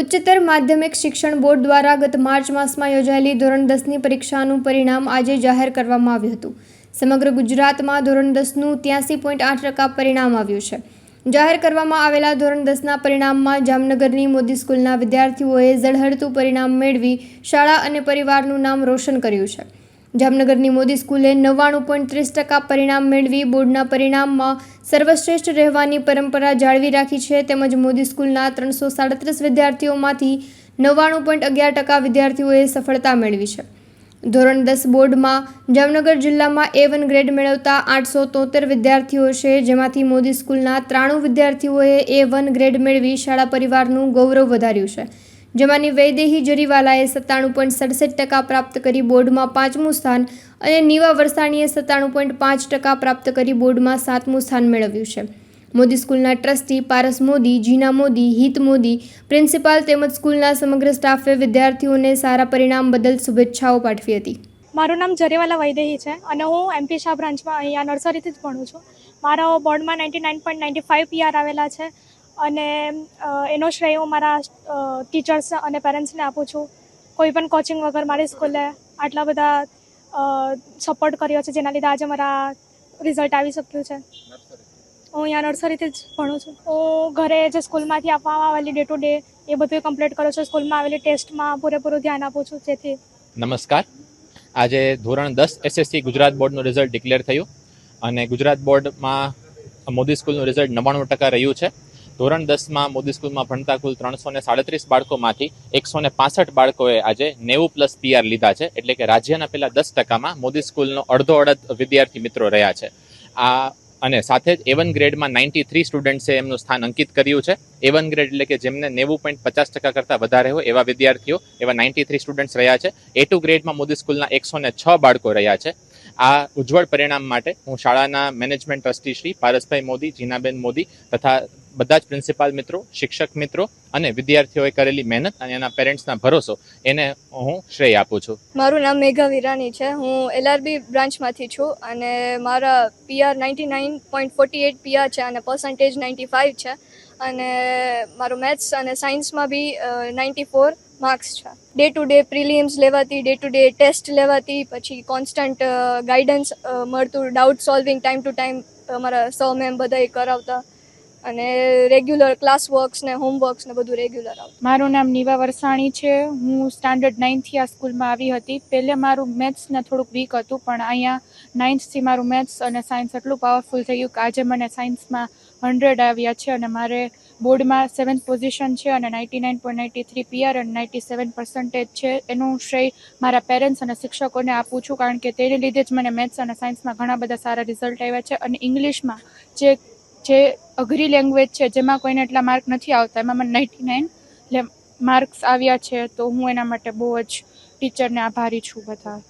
ઉચ્ચતર માધ્યમિક શિક્ષણ બોર્ડ દ્વારા ગત માર્ચ માસમાં યોજાયેલી ધોરણ દસની પરીક્ષાનું પરિણામ આજે જાહેર કરવામાં આવ્યું હતું. સમગ્ર ગુજરાતમાં ધોરણ દસનું ત્યાંસી પોઈન્ટ આઠ ટકા પરિણામ આવ્યું છે. જાહેર કરવામાં આવેલા ધોરણ દસના પરિણામમાં જામનગરની મોદી સ્કૂલના વિદ્યાર્થીઓએ ઝળહળતું પરિણામ મેળવી શાળા અને પરિવારનું નામ રોશન કર્યું છે. જામનગરની મોદી સ્કૂલે નવ્વાણું પોઈન્ટ ત્રીસ ટકા પરિણામ મેળવી બોર્ડના પરિણામમાં સર્વશ્રેષ્ઠ રહેવાની પરંપરા જાળવી રાખી છે. તેમજ મોદી સ્કૂલના ત્રણસો સાડત્રીસ વિદ્યાર્થીઓમાંથી નવ્વાણું પોઈન્ટ અગિયાર ટકા વિદ્યાર્થીઓએ સફળતા મેળવી છે. ધોરણ દસ બોર્ડમાં જામનગર જિલ્લામાં એ વન ગ્રેડ મેળવતા આઠસો તોતેર વિદ્યાર્થીઓ છે. જેમાંથી મોદી સ્કૂલના ત્રાણું વિદ્યાર્થીઓએ એ વન ગ્રેડ મેળવી શાળા પરિવારનું ગૌરવ વધાર્યું છે. જેમાંની વૈદેહી જરીવાલાએ સત્તાણું પોઈન્ટ સડસઠ ટકા પ્રાપ્ત કરી બોર્ડમાં પાંચમું સ્થાન અને નીવા વરસાણીએ સત્તાણું પોઈન્ટ પાંચ ટકા પ્રાપ્ત કરી બોર્ડમાં સાતમું સ્થાન મેળવ્યું છે. મોદી સ્કૂલના ટ્રસ્ટી પારસ મોદી, જીના મોદી, હિત મોદી, પ્રિન્સિપાલ તેમજ સ્કૂલના સમગ્ર સ્ટાફે વિદ્યાર્થીઓને સારા પરિણામ બદલ શુભેચ્છાઓ પાઠવી હતી. મારું નામ જરેવાલા વૈદેહી છે અને હું એમપી શાહ બ્રાન્ચમાં અહીંયા નર્સરીથી જ ભણું છું. મારો બોર્ડમાં ninety nine point ninety five PR આવેલા છે. અને એનો શ્રેય હું મારા ટીચર્સ અને પેરેન્ટ્સને આપું છું. કોઈ પણ કોચિંગ વગર મારી સ્કૂલે આટલા બધા સપોર્ટ કર્યો છે જેના લીધે આજે મારા રિઝલ્ટ આવી શક્યું છે. હું અહીંયા નર્સરીથી જ ભણું છું. હું ઘરે જે સ્કૂલમાંથી આપવામાં આવેલી ડે ટુ ડે એ બધું કમ્પ્લીટ કરું છું. સ્કૂલમાં આવેલી ટેસ્ટમાં પૂરેપૂરું ધ્યાન આપું છું જેથી. નમસ્કાર. આજે ધોરણ દસ એસએસસી ગુજરાત બોર્ડનું રિઝલ્ટ ડિક્લેર થયું. અને ગુજરાત બોર્ડમાં મોદી સ્કૂલનું રિઝલ્ટ નવ્વાણું ટકા રહ્યું છે. ધોરણ દસમાં મોદી સ્કૂલમાં ભણતા કુલ ત્રણસો ને સાડત્રીસ બાળકોમાંથી એકસો ને પાસઠ બાળકોએ આજે નેવું પ્લસ પીઆર લીધા છે. એટલે કે રાજ્યના પહેલા દસ ટકામાં મોદી સ્કૂલનો અડધો અડધ વિદ્યાર્થી મિત્રો રહ્યા છે. આ અને સાથે જ એવન ગ્રેડમાં નાઇન્ટી થ્રી સ્ટુડન્ટ્સે એમનું સ્થાન અંકિત કર્યું છે. એવન ગ્રેડ એટલે કે જેમને નેવું પોઈન્ટ પચાસ ટકા કરતાં વધારે હોય એવા વિદ્યાર્થીઓ, એવા નાઇન્ટી થ્રી સ્ટુડન્ટ્સ રહ્યા છે. એ ટુ ગ્રેડમાં મોદી સ્કૂલના એકસો ને છ બાળકો રહ્યા છે. આ ઉજ્જવળ પરિણામ માટે હું શાળાના મેનેજમેન્ટ ટ્રસ્ટી શ્રી પારસભાઈ મોદી, જીનાબેન મોદી તથા બધા જ પ્રિન્સિપાલ મિત્રો, શિક્ષક મિત્રો અને વિદ્યાર્થીઓએ કરેલી મહેનત અને એના પેરેન્ટ્સના ભરોસો એને હું શ્રેય આપું છું. મારું નામ મેઘા વિરાણી છે. હું એલઆરબી બ્રાન્ચમાંથી છું અને મારા PR ninety nine point forty eight PR છે અને પર્સન્ટેજ નાઇન્ટી ફાઇવ છે. અને મારું મેથ્સ અને સાયન્સમાં બી નાઇન્ટી ફોર માર્ક્સ છે. ડે ટુ ડે પ્રિલિયમ્સ લેવાતી ડે ટુ ડે ટેસ્ટ લેવાતી, પછી કોન્સ્ટન્ટ ગાઈડન્સ મળતું doubt solving time to time અમારા સ મેમ બધા કરાવતા. અને રેગ્યુલર ક્લાસ વર્ક્સ ને હોમવર્ક્સ ને બધું રેગ્યુલર આવતું. મારું નામ નીવા વરસાણી છે. હું સ્ટાન્ડર્ડ નાઇન્થથી આ સ્કૂલમાં આવી હતી. પહેલે મારું મેથ્સને થોડુંક વીક હતું, પણ અહીંયા નાઇન્થથી મારું મેથ્સ અને સાયન્સ એટલું પાવરફુલ થયું કે આજે મને સાયન્સમાં હંડ્રેડ આવ્યા છે અને મારે બોર્ડમાં સેવન્થ પોઝિશન છે અને ninety nine point ninety three PR અને નાઇન્ટી સેવન પર્સન્ટેજ છે. એનું શ્રેય મારા પેરેન્ટ્સ અને શિક્ષકોને આપું છું કારણ કે તેને લીધે જ મને મેથ્સ અને સાયન્સમાં ઘણા બધા સારા રિઝલ્ટ આવ્યા છે અને ઇંગ્લિશમાં જે જે અઘરી લેંગ્વેજ છે, જેમાં કોઈને એટલા માર્ક નથી આવતા, એમાં મને નાઇન્ટી નાઇન માર્ક્સ આવ્યા છે, તો હું એના માટે બહુ જ ટીચરને આભારી છું બધા.